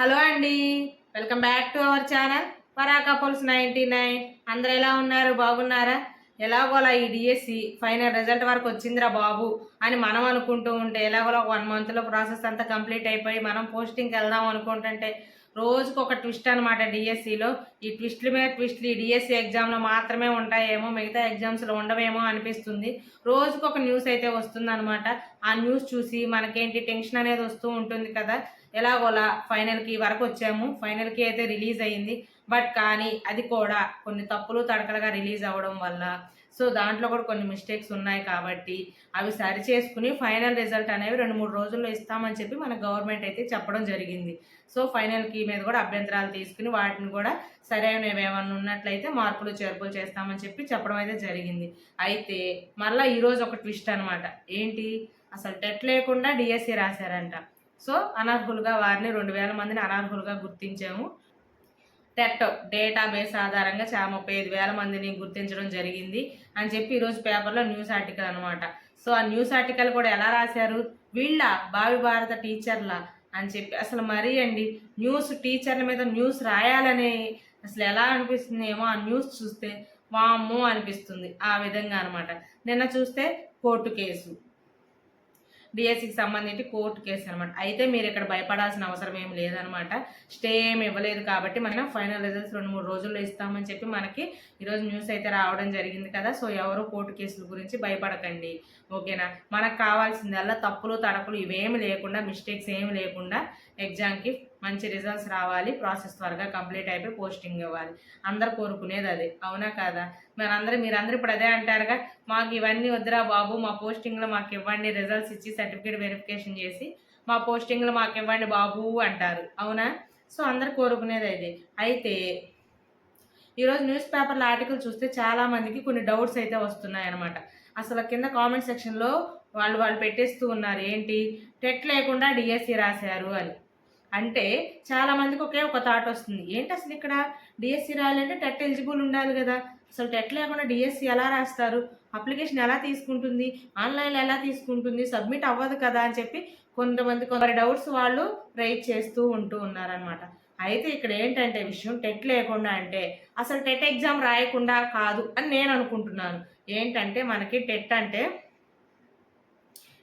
Hello అండి. Welcome back to our channel. పరా couples ninety nine. అందరు ఎలా ఉన్నారు? బాగున్నారా? ఎలాగోలా ఈ డిఎస్సి ఫైనల్ రిజల్ట్ వరకు వచ్చిందిరా బాబు అని మనం అనుకుంటూ ఉంటే ఎలాగోలా వన్ మంత్లో ప్రాసెస్ అంతా కంప్లీట్ అయిపోయి మనం పోస్టింగ్కి వెళ్దాం అనుకుంటుంటే రోజుకు ఒక ట్విస్ట్ అనమాట డిఎస్సిలో ఈ ట్విస్ట్ల మీద ట్విస్ట్లు ఈ డిఎస్సి ఎగ్జామ్లో మాత్రమే ఉంటాయేమో మిగతా ఎగ్జామ్స్లో ఉండవేమో అనిపిస్తుంది. రోజుకు ఒక న్యూస్ అయితే వస్తుందన్నమాట. ఆ న్యూస్ చూసి మనకేంటి టెన్షన్ అనేది వస్తూ ఉంటుంది కదా ఎలాగోలా ఫైనల్కి వరకు వచ్చాము. ఫైనల్కి అయితే రిలీజ్ అయ్యింది. బట్ కానీ అది కూడా కొన్ని తప్పులు తడకలుగా రిలీజ్ అవ్వడం వల్ల. సో దాంట్లో కూడా కొన్ని మిస్టేక్స్ ఉన్నాయి కాబట్టి అవి సరి చేసుకుని ఫైనల్ రిజల్ట్ అనేవి రెండు మూడు రోజుల్లో ఇస్తామని చెప్పి మన గవర్నమెంట్ అయితే చెప్పడం జరిగింది. సో ఫైనల్ కీ మీద కూడా అభ్యంతరాలు తీసుకుని వాటిని కూడా సరైనవి ఏమైనా ఉన్నట్లయితే మార్పులు చేర్పులు చేస్తామని చెప్పి చెప్పడం అయితే జరిగింది. అయితే మళ్ళీ ఈరోజు ఒక ట్విస్ట్ అనమాట ఏంటి? అసలు టెట్ లేకుండా డిఎస్సి రాశారంట. సో అనర్హులుగా వారిని రెండు వేల మందిని అనర్హులుగా గుర్తించాము. టెట్ డేటాబేస్ ఆధారంగా చాలా ముప్పై ఐదు వేల మందిని గుర్తించడం జరిగింది అని చెప్పి ఈరోజు పేపర్లో న్యూస్ ఆర్టికల్ అనమాట సో ఆ న్యూస్ ఆర్టికల్ కూడా ఎలా రాశారు? వీళ్ళ భావి భారత టీచర్ల అని చెప్పి అసలు మరీ అండి న్యూస్ టీచర్ల మీద న్యూస్ రాయాలని అసలు ఎలా అనిపిస్తుంది ఏమో ఆ న్యూస్ చూస్తే వామ్మో అనిపిస్తుంది ఆ విధంగా అనమాట నిన్న చూస్తే కోర్టు కేసు. డిఎస్సికి సంబంధించి కోర్టు కేసు అనమాట అయితే మీరు ఇక్కడ భయపడాల్సిన అవసరం ఏం లేదనమాట స్టే ఏమి ఇవ్వలేదు కాబట్టి మనం ఫైనల్ రిజల్ట్స్ రెండు మూడు రోజుల్లో ఇస్తామని చెప్పి మనకి ఈరోజు న్యూస్ అయితే రావడం జరిగింది కదా. సో ఎవరు కోర్టు కేసుల గురించి భయపడకండి. ఓకేనా? మనకు కావాల్సిందల్లా తప్పులు తడపులు ఇవేమి లేకుండా మిస్టేక్స్ ఏమి లేకుండా ఎగ్జామ్కి మంచి రిజల్ట్స్ రావాలి. ప్రాసెస్ త్వరగా కంప్లీట్ అయిపోయి పోస్టింగ్ ఇవ్వాలి. అందరు కోరుకునేది అదే. అవునా కాదా? మనందరూ మీరందరూ ఇప్పుడు అదే అంటారుగా మాకు ఇవన్నీ వద్దురా బాబు మా పోస్టింగ్లో మాకు ఇవ్వండి రిజల్ట్స్ ఇచ్చి సర్టిఫికేట్ వెరిఫికేషన్ చేసి మా పోస్టింగ్లో మాకు ఇవ్వండి బాబు అంటారు. అవునా? సో అందరు కోరుకునేది అది. అయితే ఈరోజు న్యూస్ పేపర్ల ఆర్టికల్ చూస్తే చాలామందికి కొన్ని డౌట్స్ అయితే వస్తున్నాయి అనమాట అసలు కింద కామెంట్ సెక్షన్లో వాళ్ళు వాళ్ళు పెట్టేస్తూ ఉన్నారు. ఏంటి? టెట్ లేకుండా డిఎస్సి రాశారు అని. అంటే చాలా మందికి ఒకే ఒక థాట్ వస్తుంది. ఏంటి అసలు ఇక్కడ డిఎస్సి రాయాలంటే టెట్ ఎలిజిబుల్ ఉండాలి కదా. అసలు టెట్ లేకుండా డిఎస్సి ఎలా రాస్తారు? అప్లికేషన్ ఎలా తీసుకుంటుంది? ఆన్లైన్లో ఎలా తీసుకుంటుంది? సబ్మిట్ అవ్వదు కదా అని చెప్పి కొంతమంది కొందరు డౌట్స్ వాళ్ళు రైజ్ చేస్తూ ఉంటూ ఉన్నారనమాట అయితే ఇక్కడ ఏంటంటే విషయం టెట్ లేకుండా అంటే అసలు టెట్ ఎగ్జామ్ రాయకుండా కాదు అని నేను అనుకుంటున్నాను. ఏంటంటే మనకి టెట్ అంటే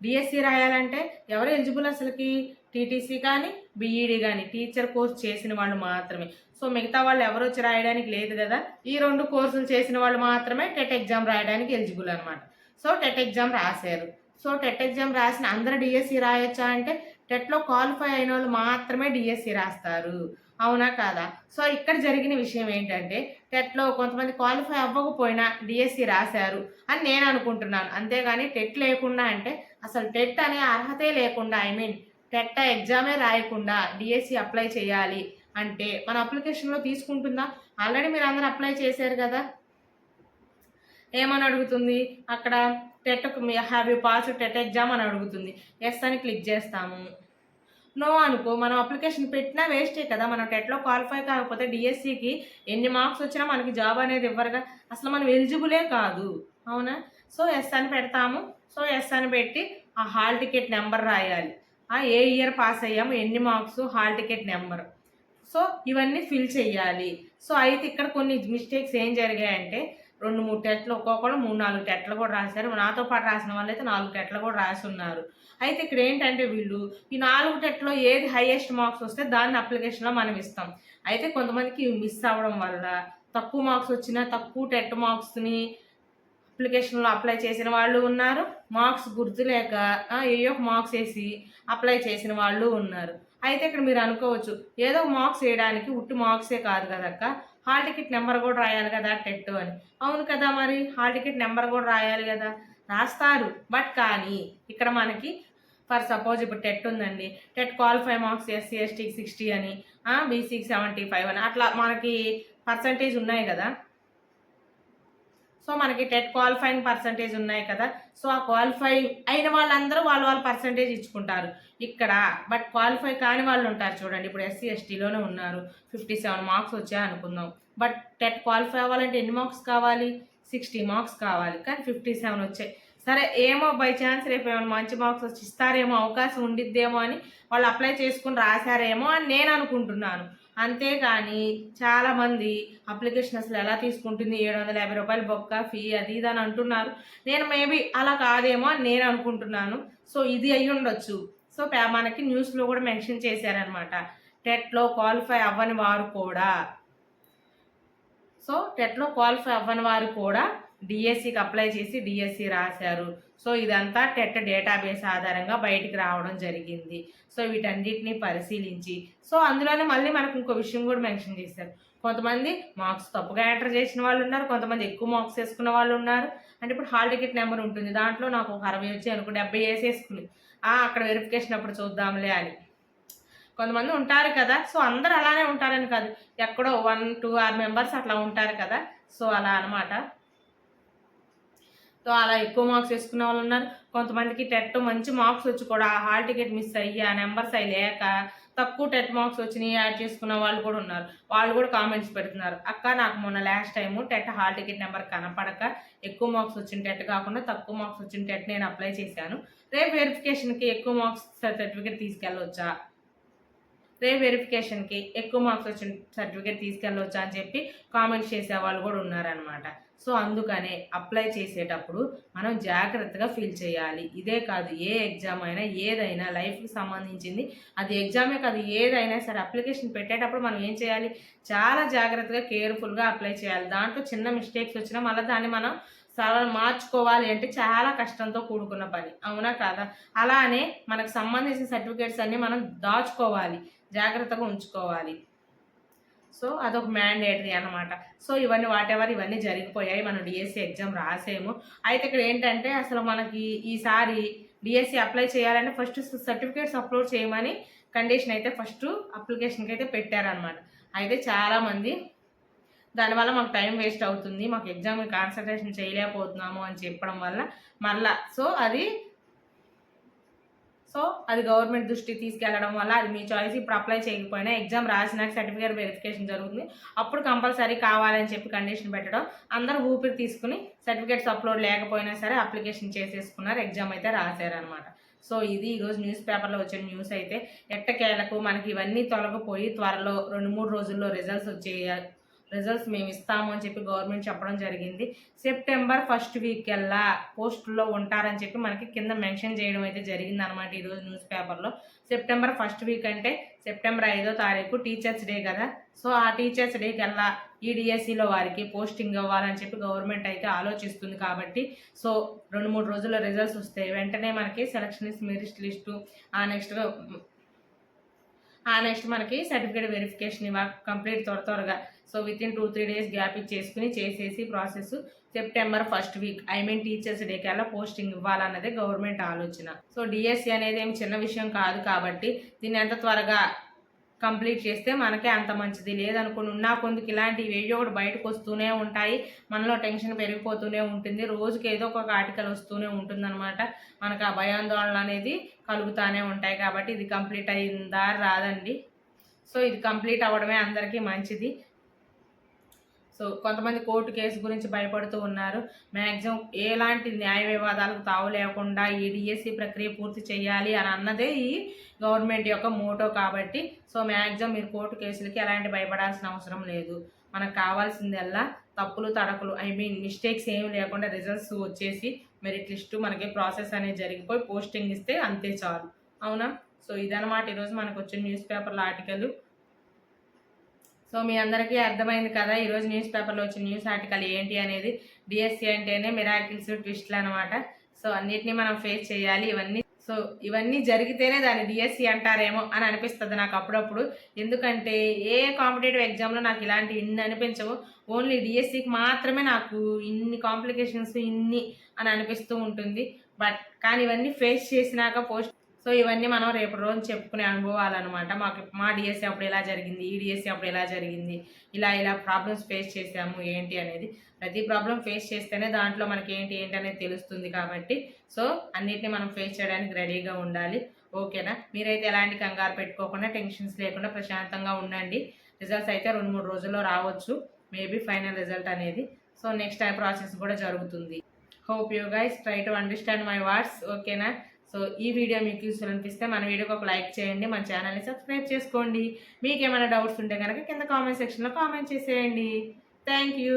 డిఎస్సి రాయాలంటే ఎవరు ఎలిజిబుల్ అసలుకి? టీటీసీ కానీ బీఈడీ కానీ టీచర్ కోర్స్ చేసిన వాళ్ళు మాత్రమే. సో మిగతా వాళ్ళు ఎవరు వచ్చి రాయడానికి లేదు కదా ఈ రెండు కోర్సులు చేసిన వాళ్ళు మాత్రమే టెట్ ఎగ్జామ్ రాయడానికి ఎలిజిబుల్ అనమాట సో టెట్ ఎగ్జామ్ రాశారు. సో టెట్ ఎగ్జామ్ రాసిన అందరు డిఎస్సి రాయొచ్చా అంటే టెట్లో క్వాలిఫై అయిన వాళ్ళు మాత్రమే డిఎస్సి రాస్తారు. అవునా కాదా? సో ఇక్కడ జరిగిన విషయం ఏంటంటే టెట్లో కొంతమంది క్వాలిఫై అవ్వకపోయినా డిఎస్సి రాశారు అని నేను అనుకుంటున్నాను. అంతేగాని టెట్ లేకుండా అంటే అసలు టెట్ అనే అర్హతే లేకుండా ఐ మీన్ టెట్ట ఎగ్జామే రాయకుండా డిఎస్సి అప్లై చేయాలి అంటే మన అప్లికేషన్లో తీసుకుంటుందా? ఆల్రెడీ మీరు అందరూ అప్లై చేశారు కదా? ఏమని అడుగుతుంది? అక్కడ TET have you pass TET exam అని అడుగుతుంది. ఎస్ అని క్లిక్ చేస్తాము. నో అనుకో మనం అప్లికేషన్ పెట్టినా వేస్టే కదా? మనం టెట్లో క్వాలిఫై కాకపోతే డిఎస్సికి ఎన్ని మార్క్స్ వచ్చినా మనకి జాబ్ అనేది ఇవ్వరుగా అసలు మనం ఎలిజిబులే కాదు. అవునా? సో ఎస్ అని పెడతాము. సో ఎస్ అని పెట్టి ఆ హాల్ టికెట్ నెంబర్ రాయాలి. ఏ ఇయర్ పాస్ అయ్యాము ఎన్ని marks hall ticket number. So ఇవన్నీ ఫిల్ చేయాలి సో అయితే ఇక్కడ కొన్ని మిస్టేక్స్ ఏం జరిగాయంటే రెండు మూడు టెట్లు ఒక్కొక్కరు మూడు నాలుగు టెట్లు కూడా రాశారు. నాతో పాటు రాసిన వాళ్ళు అయితే నాలుగు టెట్లు కూడా రాసి ఉన్నారు అయితే ఇక్కడ ఏంటంటే వీళ్ళు ఈ నాలుగు టెట్లో ఏది హైయెస్ట్ మార్క్స్ వస్తే దాన్ని అప్లికేషన్లో మనం ఇస్తాం. అయితే కొంతమందికి మిస్ అవ్వడం వల్ల తక్కువ మార్క్స్ వచ్చినా తక్కువ టెట్ మార్క్స్ని అప్లికేషన్లో అప్లై చేసిన వాళ్ళు ఉన్నారు. మార్క్స్ గుర్తులేక ఏయో మార్క్స్ వేసి అప్లై చేసిన వాళ్ళు ఉన్నారు. అయితే ఇక్కడ మీరు అనుకోవచ్చు ఏదో మార్క్స్ వేయడానికి ఉట్టి మార్క్సే కాదు కదక్క హాల్ టికెట్ నెంబర్ కూడా రాయాలి కదా టెట్ అని. అవును కదా మరి హాల్ టికెట్ నెంబర్ కూడా రాయాలి కదా. రాస్తారు. బట్ కానీ ఇక్కడ మనకి ఫర్ సపోజ్ ఇప్పుడు టెట్ ఉందండి. టెట్ క్వాలిఫై మార్క్స్ ఎస్సీ ఎస్టీకి సిక్స్టీ అని బీసీకి సెవెంటీ ఫైవ్ అని అట్లా మనకి పర్సంటేజ్ ఉన్నాయి కదా. సో మనకి టెట్ క్వాలిఫైయింగ్ పర్సంటేజ్ ఉన్నాయి కదా. సో ఆ క్వాలిఫై అయిన వాళ్ళందరూ వాళ్ళ వాళ్ళ పర్సంటేజ్ ఇచ్చుకుంటారు. ఇక్కడ బట్ క్వాలిఫై కాని వాళ్ళు ఉంటారు చూడండి. ఇప్పుడు ఎస్సీ ఎస్టీలోనే ఉన్నారు. ఫిఫ్టీ సెవెన్ మార్క్స్ వచ్చాయి అనుకుందాం. బట్ టెట్ క్వాలిఫై అవ్వాలంటే ఎన్ని మార్క్స్ కావాలి? సిక్స్టీ మార్క్స్ కావాలి. కానీ ఫిఫ్టీ సెవెన్ వచ్చాయి. సరే ఏమో బై ఛాన్స్ రేపు ఏమైనా మంచి మార్క్స్ వచ్చి ఇస్తారేమో అవకాశం ఉండిద్దేమో అని వాళ్ళు అప్లై చేసుకుని రాశారేమో అని నేను అనుకుంటున్నాను. అంతేకాని చాలామంది అప్లికేషన్ అసలు ఎలా తీసుకుంటుంది? ఏడు వందల యాభై రూపాయలు బొక్క ఫీ అది ఇది అని అంటున్నారు. నేను మేబీ అలా కాదేమో అని నేను అనుకుంటున్నాను. సో ఇది అయ్యి ఉండొచ్చు. సో మనకి న్యూస్లో కూడా మెన్షన్ చేశారనమాట టెట్లో క్వాలిఫై అవ్వని వారు కూడా. సో టెట్లో క్వాలిఫై అవ్వని వారు కూడా డిఎస్సికి అప్లై చేసి డిఎస్సి రాశారు. సో ఇదంతా టెట్ డేటాబేస్ ఆధారంగా బయటికి రావడం జరిగింది. సో వీటన్నిటిని పరిశీలించి. సో అందులోనే మళ్ళీ మనకు ఇంకో విషయం కూడా మెన్షన్ చేశారు. కొంతమంది మార్క్స్ తప్పుగా ఎంటర్ చేసిన వాళ్ళు ఉన్నారు కొంతమంది ఎక్కువ మార్క్స్ వేసుకున్న వాళ్ళు ఉన్నారు. అంటే ఇప్పుడు హాల్ టికెట్ నెంబర్ ఉంటుంది. దాంట్లో నాకు ఒక అరవై వచ్చి అనుకో డెబ్బై వేసేసుకుని. "ఆ, అక్కడ వెరిఫికేషన్ అప్పుడు చూద్దాంలే అని. కొంతమంది ఉంటారు కదా సో అందరు అలానే ఉంటారని కాదు. ఎక్కడో వన్ టూ ఆర్ మెంబర్స్ అట్లా ఉంటారు కదా. సో అలా అనమాట సో అలా ఎక్కువ మార్క్స్ వేసుకునే వాళ్ళు ఉన్నారు. కొంతమందికి టెట్ మంచి మార్క్స్ వచ్చి కూడా హాల్ టికెట్ మిస్ అయ్యి ఆ నెంబర్స్ అవి లేక తక్కువ టెట్ మార్క్స్ వచ్చినాయి యాడ్ చేసుకున్న వాళ్ళు కూడా ఉన్నారు. వాళ్ళు కూడా కామెంట్స్ పెడుతున్నారు. అక్క నాకు మొన్న last time TET hall ticket number కనపడక ఎక్కువ మార్క్స్ వచ్చిన టెట్ కాకుండా తక్కువ మార్క్స్ వచ్చిన టెట్ నేను అప్లై చేశాను. రేపు వెరిఫికేషన్కి ఎక్కువ మార్క్స్ సర్టిఫికేట్ తీసుకెళ్ళవచ్చా రే వెరిఫికేషన్కి ఎక్కువ మార్క్స్ వచ్చిన సర్టిఫికేట్ తీసుకెళ్ళవచ్చు అని చెప్పి కామెంట్స్ చేసే వాళ్ళు కూడా ఉన్నారనమాట సో అందుకనే అప్లై చేసేటప్పుడు మనం జాగ్రత్తగా ఫీల్ చేయాలి. ఇదే కాదు ఏ ఎగ్జామ్ అయినా ఏదైనా లైఫ్కి సంబంధించింది అది ఎగ్జామే కాదు ఏదైనా సరే అప్లికేషన్ పెట్టేటప్పుడు మనం ఏం చేయాలి? చాలా జాగ్రత్తగా కేర్ఫుల్గా అప్లై చేయాలి. దాంట్లో చిన్న మిస్టేక్స్ వచ్చినా మళ్ళీ దాన్ని మనం సరళ మార్చుకోవాలి అంటే చాలా కష్టంతో కూడుకున్న పని. అవునా కాదా? అలానే మనకు సంబంధించిన సర్టిఫికేట్స్ అన్నీ మనం దాచుకోవాలి. జాగ్రత్తగా ఉంచుకోవాలి. సో అదొక మ్యాండేటరీ అనమాట సో ఇవన్నీ వాటెవర్ ఇవన్నీ జరిగిపోయాయి. మనం డిఎస్సి ఎగ్జామ్ రాసేము. అయితే ఇక్కడ ఏంటంటే అసలు మనకి ఈసారి డిఎస్సి అప్లై చేయాలంటే ఫస్ట్ సర్టిఫికేట్స్ అప్లోడ్ చేయమని కండిషన్ అయితే ఫస్ట్ అప్లికేషన్కి అయితే పెట్టారనమాట అయితే చాలామంది దానివల్ల మాకు టైం వేస్ట్ అవుతుంది. మాకు ఎగ్జామ్ కాన్సన్ట్రేషన్ చేయలేకపోతున్నాము అని చెప్పడం వల్ల మళ్ళా. సో అది సో అది గవర్నమెంట్ దృష్టికి తీసుకెళ్ళడం వల్ల అది మీ చాయిస్ ఇప్పుడు అప్లై చేయకపోయినా ఎగ్జామ్ రాసినాక సర్టిఫికేట్ వెరిఫికేషన్ జరుగుతుంది. అప్పుడు కంపల్సరీ కావాలని చెప్పి కండిషన్ పెట్టడం. అందరూ ఊపిరి తీసుకుని సర్టిఫికేట్స్ అప్లోడ్ లేకపోయినా సరే అప్లికేషన్ చేసేసుకున్నారు. ఎగ్జామ్ అయితే రాశారనమాట సో ఇది ఈరోజు న్యూస్ పేపర్లో వచ్చిన న్యూస్ అయితే ఎట్టకేలకు మనకి ఇవన్నీ తొలగిపోయి త్వరలో రెండు మూడు రోజుల్లో రిజల్ట్స్ వచ్చే రిజల్ట్స్ మేము ఇస్తాము అని చెప్పి గవర్నమెంట్ చెప్పడం జరిగింది. సెప్టెంబర్ ఫస్ట్ వీక్ వెళ్ళా పోస్టుల్లో ఉంటారని చెప్పి మనకి కింద మెన్షన్ చేయడం అయితే జరిగింది అనమాట ఈరోజు న్యూస్ పేపర్లో సెప్టెంబర్ ఫస్ట్ వీక్ అంటే సెప్టెంబర్ ఐదో తారీఖు టీచర్స్ డే కదా. సో ఆ టీచర్స్ డే కల్లా ఈడిఎస్సిలో వారికి పోస్టింగ్ అవ్వాలని చెప్పి గవర్నమెంట్ అయితే ఆలోచిస్తుంది కాబట్టి సో రెండు మూడు రోజుల్లో రిజల్ట్స్ వస్తాయి వెంటనే మనకి సెలక్షనిస్ట్ మెరిట్ లిస్టు ఆ నెక్స్ట్ ఆ నెక్స్ట్ మనకి సర్టిఫికేట్ వెరిఫికేషన్ ఇవ్వ కంప్లీట్ త్వర త్వరగా so within two three days gap ఇచ్చేసుకుని చేసేసి process September first week I mean teachers day కల్లా పోస్టింగ్ ఇవ్వాలన్నదే గవర్నమెంట్ ఆలోచన. సో డిఎస్సి అనేది ఏం చిన్న విషయం కాదు కాబట్టి దీన్ని ఎంత త్వరగా కంప్లీట్ చేస్తే మనకే అంత మంచిది. లేదనుకుని ఉన్నా కొందుకు ఇలాంటివి ఏదో ఒకటి బయటకు వస్తూనే ఉంటాయి. మనలో టెన్షన్ పెరిగిపోతూనే ఉంటుంది. రోజుకి ఏదో ఒక ఆర్టికల్ వస్తూనే ఉంటుందన్నమాట. మనకు ఆ భయాందోళన అనేది కలుగుతూనే ఉంటాయి కాబట్టి ఇది కంప్లీట్ అయిందా? రాదండి. సో ఇది కంప్లీట్ అవ్వడమే అందరికీ మంచిది. సో కొంతమంది కోర్టు కేసు గురించి భయపడుతూ ఉన్నారు. మ్యాక్సిమం ఎలాంటి న్యాయ వివాదాలకు తావు లేకుండా ఈ డిఎస్సి ప్రక్రియ పూర్తి చేయాలి అని అన్నదే ఈ గవర్నమెంట్ యొక్క మోటో కాబట్టి. సో మ్యాక్సిమం మీరు కోర్టు కేసులకి ఎలాంటి భయపడాల్సిన అవసరం లేదు. మనకు కావాల్సిందల్లా తప్పులు తడకులు ఐ మీన్ మిస్టేక్స్ ఏమి లేకుండా రిజల్ట్స్ వచ్చేసి మెరిట్ లిస్టు మనకి ప్రాసెస్ అనేది జరిగిపోయి పోస్టింగ్ ఇస్తే అంతే చాలు. అవునా? సో ఇదన్నమాట ఈరోజు మనకు వచ్చిన న్యూస్ పేపర్ల ఆర్టికల్. సో మీ అందరికీ అర్థమైంది కదా ఈరోజు న్యూస్ పేపర్లో వచ్చిన న్యూస్ ఆర్టికల్ ఏంటి అనేది డిఎస్సి అంటేనే మిరాకిల్స్ ట్విస్ట్లు అనమాట సో అన్నిటినీ మనం ఫేస్ చేయాలి ఇవన్నీ సో ఇవన్నీ జరిగితేనే దాన్ని డిఎస్సి అంటారేమో అని అనిపిస్తుంది నాకు అప్పుడప్పుడు. ఎందుకంటే ఏ కాంపిటేటివ్ ఎగ్జామ్లో నాకు ఇలాంటి ఇన్ని అనిపించవు ఓన్లీ డిఎస్సికి మాత్రమే నాకు ఇన్ని కాంప్లికేషన్స్ ఇన్ని అని అనిపిస్తూ ఉంటుంది. బట్ కానీ ఇవన్నీ ఫేస్ చేసినాక పోస్ట్ సో ఇవన్నీ మనం రేపు రోజు చెప్పుకునే అనుభవాలన్నమాట. మాకు మా డిఎస్సి అప్పుడు ఎలా జరిగింది? ఈ డిఎస్సి అప్పుడు ఎలా జరిగింది? ఇలా ఇలా ప్రాబ్లమ్స్ ఫేస్ చేసాము ఏంటి అనేది. ప్రతి ప్రాబ్లం ఫేస్ చేస్తేనే దాంట్లో మనకి ఏంటి ఏంటి అనేది తెలుస్తుంది కాబట్టి. సో అన్నిటిని మనం ఫేస్ చేయడానికి రెడీగా ఉండాలి. ఓకేనా మీరైతే ఎలాంటి కంగారు పెట్టుకోకుండా టెన్షన్స్ లేకుండా ప్రశాంతంగా ఉండండి. రిజల్ట్స్ అయితే రెండు మూడు రోజుల్లో రావచ్చు. మేబీ ఫైనల్ రిజల్ట్ అనేది. సో నెక్స్ట్ టైం ప్రాసెస్ కూడా జరుగుతుంది. Hope you guys try to understand my words ఓకేనా సో ఈ వీడియో మీకు యూస్ఫుల్ అనిపిస్తే మన వీడియోకి ఒక లైక్ చేయండి మన ఛానల్ని సబ్స్క్రైబ్ చేసుకోండి. మీకు ఏమైనా డౌట్స్ ఉంటే కనుక కింద కామెంట్ సెక్షన్లో కామెంట్ చేసేయండి. Thank you